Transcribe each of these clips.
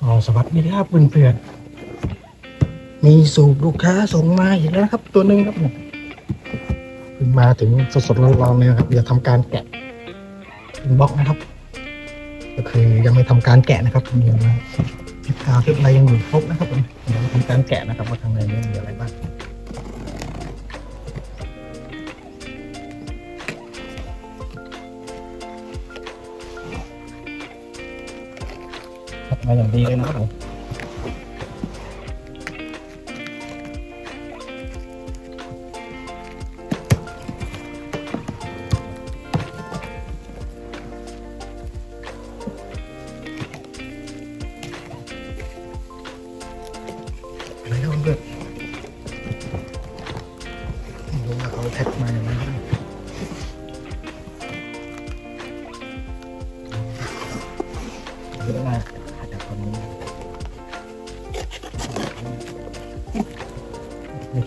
ก็สวัสดีครับเพื่อนๆมีสูบลูกค้าส่งมาอีกแล้วครับ ตัวหนึ่งครับเนี่ยเพิ่งมาถึงสดๆร้อนๆเลยนะครับเดี๋ยวทำการแกะบล็อกนะครับ ก็คือยังไม่ทำการแกะนะครับยังนะพิกาพิกอะไรยังอยู่ครบนะครับผมเดี๋ยวทำการแกะนะครับว่าข้างในนี้มีอะไรบ้าง มาอย่างดีเลยนะครับผม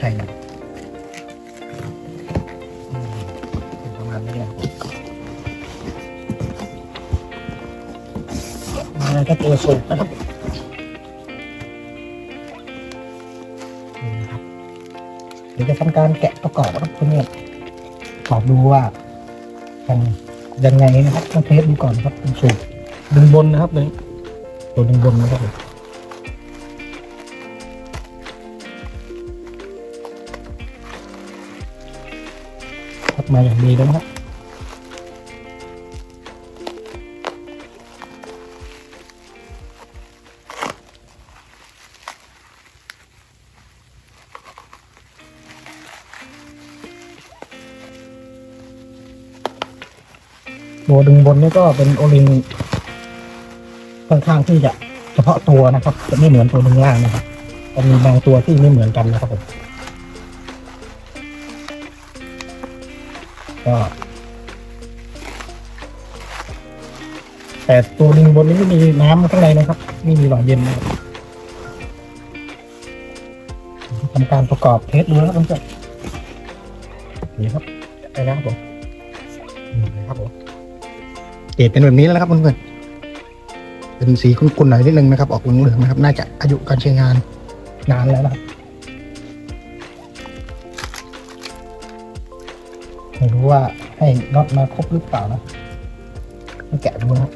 ไม่ใช่นะอืมเป็นประมาณนี้นะครับมาก็ตัวสูงนะครับนี่นะครับเดี๋ยวจะทำการแกะประกอบนะครับเพื่อนๆขอดูว่ามันยังไงนะครับต้องเทสดูก่อนครับเป็นสูตรดึงบนนะครับเลยตัวดึงบนนะครับ มทับมาอย่างดีเลยนะครับตัวดึงบนนี่ก็เป็นโอลิงค่อนข้างที่จะเฉพาะตัวนะครับ จะไม่เหมือนตัวดึงล่างนะครับจะมีบางตัวที่ไม่เหมือนกันนะครับผม ก็แต่ตัวดึงบนนี้ไม่มีน้ำข้างในนะครับ ไม่มีหล่อเย็นนะครับทำการประกอบเทสดูนะครับเพื่อนๆนี่ครับไปแล้วครับผมนี่นะครับผมเกรดเป็นแบบนี้แล้วนะครับเพื่อนๆเป็นสีขุ่นๆหน่อยนิดนึงนะครับ ออกเหลืองๆนะครับ น่าจะอายุการใช้งานนานแล้วนะครับ ไม่รู้ว่าให้น็อตมาครบหรือเปล่านะมาแกะดูนะ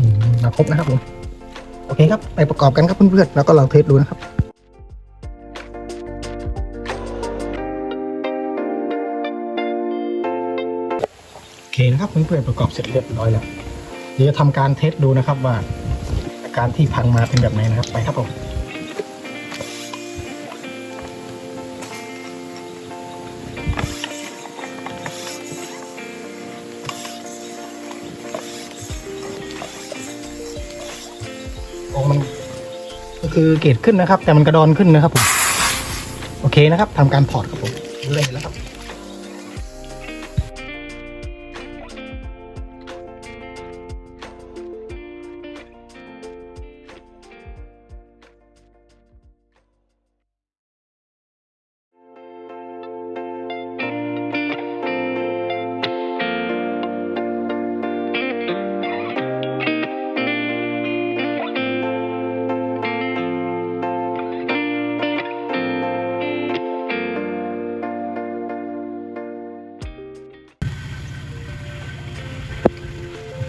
มมาครบนะครับผมโอเคครับ ไปประกอบกันครับเพื่อนๆแล้วก็ลองเทสดูนะครับโอเคนะครับเพื่อนๆประกอบเสร็จเรียบร้อยแล้วเดี๋ยวจะทำการเทสดูนะครับว่าอาการที่พังมาเป็นแบบไหนนะครับ ไปครับผม โอ้มันก็คือเกรดขึ้นนะครับ แต่มันกระดอนขึ้นนะครับผม โอเคนะครับทำการถอดครับผมเลยแล้วครับ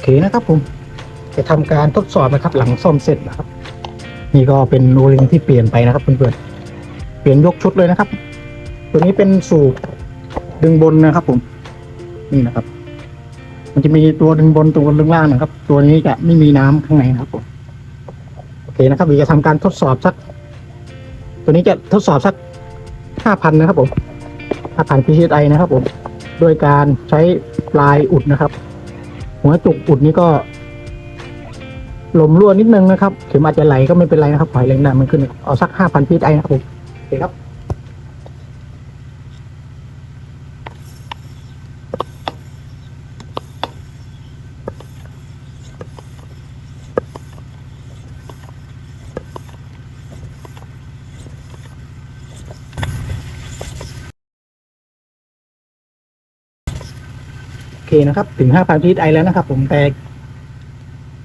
เคนะครับผมจะทำการทดสอบนะครับ หลังซ่อมเสร็จนะครับ นี่ก็เป็นโอลิงที่เปลี่ยนไปนะครับเพื่อนๆเปลี่ยนยกชุดเลยนะครับ ตัวนี้เป็นสูบดึงบนนะครับ ผมนี่นะครับ มันจะมีตัวดึงบนตัวดึงล่างนะครับ ตัวนี้จะไม่มีน้ำข้างในนะครับผมโอเคนะครับเดี๋ยวจะทำการทดสอบสัก ตัวนี้จะทดสอบสักห้าพันนะครับผมห้าพัน PCI นะครับผมโดยการใช้ปลายอุดนะครับ หัวจุกอุดนี่ก็ลมรั่วนิดนึงนะครับเข็มอาจจะไหลก็ไม่เป็นไรนะครับปล่อยแรงดันมันขึ้น เอาสักห้าพันพีไอนะครับผมโอเคครับ นะครับ ถึงห้าพันพีไอแล้วนะครับ ผมแต่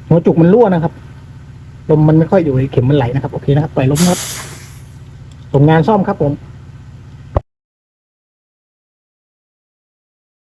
หัวจุกมันรั่วนะครับลมมันไม่ค่อยอยู่เข็มมันไหลนะครับ โอเคนะครับปล่อยลมครับผมงานซ่อมครับผม